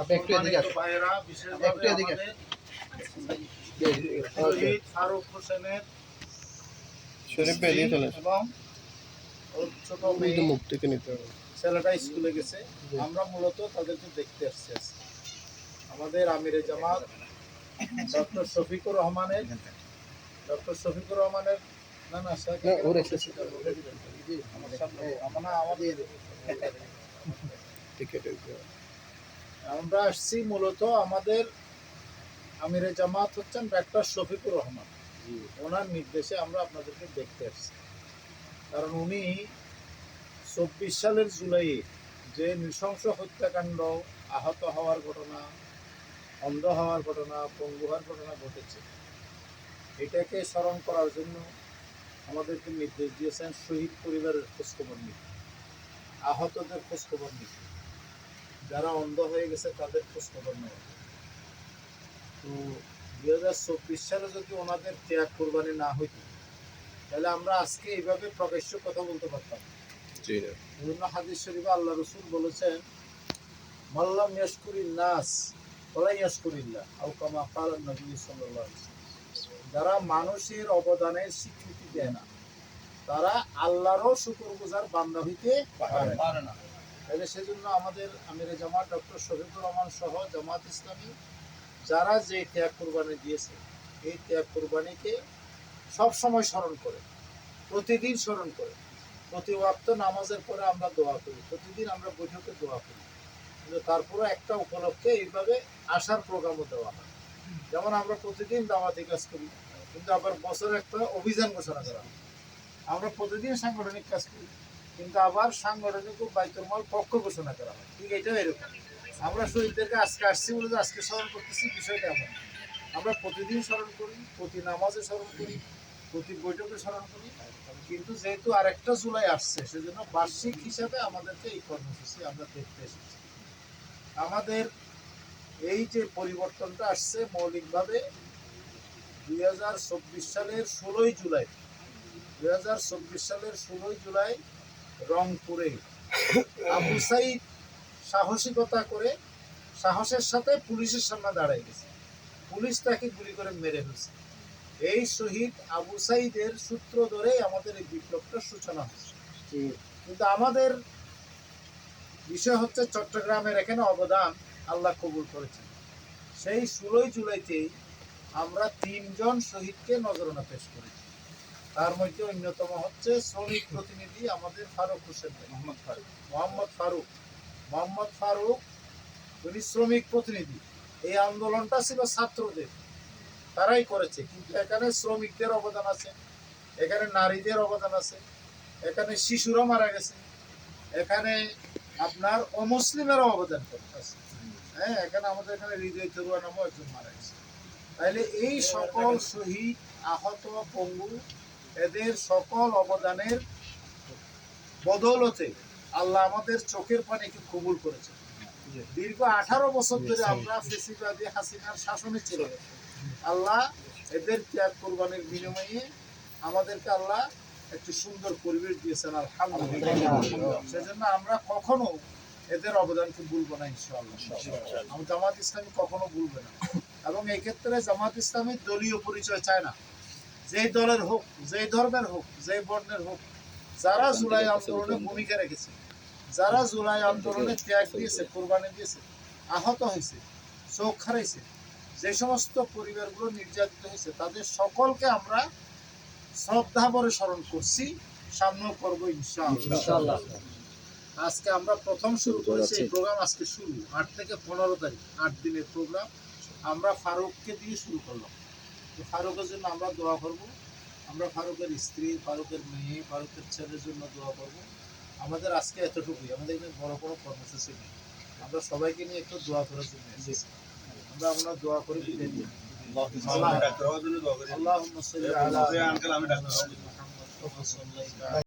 আপনি একটু এদিকে আসুন। একটু এদিকে আমাদের ওকে। শহীদ ফারুক হোসেনের শরীফ ভাই চলে এবং ছোট মেয়ে মুখ থেকে নিতে হবে। ছেলেটা স্কুলে গেছে। আমরা মূলত তাদেরকে দেখতে আসছি আমাদের আমিরে জামাত ডক্টর শফিকুর রহমানের ডক্টর শফিকুর রহমানের না না স্যার না, ওর এসেছে। আমার সামনে আমার না আমাদের আমরা আসছি মূলত আমাদের আমিরে জামাত হচ্ছেন ডাক্তার শফিকুর রহমান। ওনার নির্দেশে আমরা আপনাদেরকে দেখতে আসছি। কারণ উনি চব্বিশ সালের জুলাইয়ে যে নৃশংস হত্যাকাণ্ড আহত হওয়ার ঘটনা অন্ধ হওয়ার ঘটনা পঙ্গু হওয়ার ঘটনা ঘটেছে এটাকে স্মরণ করার জন্য আমাদেরকে নির্দেশ দিয়েছেন শহীদ পরিবারের খোঁজখবর নিতে আহতদের খোঁজখবর নিতে যারা অন্ধ হয়ে গেছে তাদের খোঁজখবর নেওয়া তো দুই হাজার চব্বিশ সালে যদি ওনাদের ত্যাগ কোরবানি না হইতো তাহলে আমরা আজকে এইভাবে প্রকাশ্য কথা বলতে পারতাম। বিভিন্ন হাদিস শরীফে আল্লাহ রসুল বলেছেন মাল্লাম ইয়াসকুরিন নাস ওলা ইয়াসকুরিল্লাহ আও কামা কাল নবী সাল্লাল্লাহু আলাইহি। যারা মানুষের অবদানের স্বীকৃতি দেয় না তারা আল্লাহরও শুকরগুজার বান্দা হইতে পারে না। তাহলে সেজন্য আমাদের আমিরে জামাত ডক্টর শহীদুর রহমান সহ জামাত ইসলামী যারা যে ত্যাগ কোরবানি দিয়েছে এই ত্যাগ কোরবানিকে সবসময় স্মরণ করে প্রতিদিন স্মরণ করে। প্রতি ওয়াক্ত নামাজের পরে আমরা দোয়া করি প্রতিদিন আমরা বৈঠকে দোয়া করি। কিন্তু তারপরে একটা উপলক্ষে এইভাবে আসার প্রোগ্রামও দেওয়া হয়। যেমন আমরা প্রতিদিন দাওয়াতি কাজ করি, কিন্তু আবার বছরে একটা অভিযান ঘোষণা করা আমরা প্রতিদিন সাংগঠনিক কাজ করি, কিন্তু আবার সাংগঠনিক ও বাইতুল পক্ষ ঘোষণা করা হয়। ঠিক এটাও এরকম। আমরা শহীদদেরকে আজকে আসছি বলে আজকে স্মরণ করতেছি, বিষয়টা এমন। আমরা প্রতিদিন স্মরণ করি, প্রতি নামাজে স্মরণ করি, প্রতি বৈঠকে স্মরণ করি, কিন্তু যেহেতু আরেকটা জুলাই আসছে, সেজন্য বার্ষিক হিসাবে আমাদেরকে এই কর্মসূচি আমরা দেখতে এসেছি। আমাদের এই যে পরিবর্তনটা আসছে মৌলিকভাবে দুই হাজার চব্বিশ সালের ষোলোই জুলাই দুই হাজার চব্বিশ সালের ষোলোই জুলাই রংপুরে আবু সাইদ সাহসিকতা করে সাহসের সাথে পুলিশের সামনে দাঁড়ায় গেছে। পুলিশ তাকে গুলি করে মেরে ফেলছে। এই শহীদ আবু সাইদের সূত্র ধরেই আমাদের এই বিপ্লবটার সূচনা হচ্ছে। কিন্তু আমাদের বিষয় হচ্ছে চট্টগ্রামের এখানে অবদান আল্লাহ কবুল করেছেন। সেই ষোলোই জুলাইতেই আমরা তিনজন শহীদকে নজরানা পেশ করেছি তার মধ্যে অন্যতম হচ্ছে শ্রমিক প্রতিনিধি আমাদের ফারুক হোসেন মোহাম্মদ ফারুক। মোহাম্মদ ফারুক। মোহাম্মদ ফারুক উনি শ্রমিক প্রতিনিধি। এই আন্দোলনটা ছিল ছাত্রদের। তারাই করেছে। কিন্তু এখানে শ্রমিকদের অবদান আছে এখানে নারীদের অবদান আছে এখানে শিশুরা মারা গেছে এখানে আপনার অমুসলিমেরও অবদান করতে আছে। হ্যাঁ এখানে আমাদের এখানে হৃদয় তরুয়া নামও একজন মারা গেছে। তাইলে এই সকল শহীদ আহত পঙ্গু এদের সকল অবদানের বদৌলতে আল্লাহ আমাদের চোখের পানিকে কবুল করেছে দীর্ঘ আঠারো বছর ধরে আমরা ফেসিবাদী হাসিনার শাসনে ছিল আল্লাহ এদের ত্যাগ কোরবানির বিনিময়ে আমাদেরকে আল্লাহ একটি সুন্দর পরিবেশ দিয়েছেন আলহামদুলিল্লাহ। সেজন্য আমরা কখনো এদের অবদানকে ভুলবো না ইনশাআল্লাহ। আমি জামাত ইসলামী কখনো ভুলবে না। এবং এই ক্ষেত্রে জামাত ইসলামী দলীয় পরিচয় চায় না। যেই দলের হোক যেই ধর্মের হোক যেই বর্ণের হোক যারা জুলাই আন্দোলনে ভূমিকা রেখেছে যারা জুলাই আন্দোলনে ত্যাগ দিয়েছে কোরবানি দিয়েছে আহত হয়েছে চোখ হারাইছে যে সমস্ত পরিবারগুলো নির্যাতিত হয়েছে তাদের সকলকে আমরা শ্রদ্ধা ভরে স্মরণ করছি সামনেও করব ইনশাআল্লাহ। আজকে আমরা প্রথম শুরু করেছি এই প্রোগ্রাম আজকে শুরু। আট থেকে পনেরো তারিখ আট দিনের প্রোগ্রাম। আমরা ফারুককে দিয়ে শুরু করলাম। তো ফারুকের জন্য আমরা দোয়া করব। আমরা ফারুকের স্ত্রী ফারুকের মেয়ে ফারুকের ছেলের জন্য দোয়া করব। আমাদের আজকে এতটুকুই। আমাদের এখানে বড় কোনো কর্মসূচি নেই। আমরা সবাইকে নিয়ে একটু দোয়া করার জন্য এসেছি। আমরা আমরা দোয়া করে বিদায় দিই আল্লাহ আল্লাহুম্মা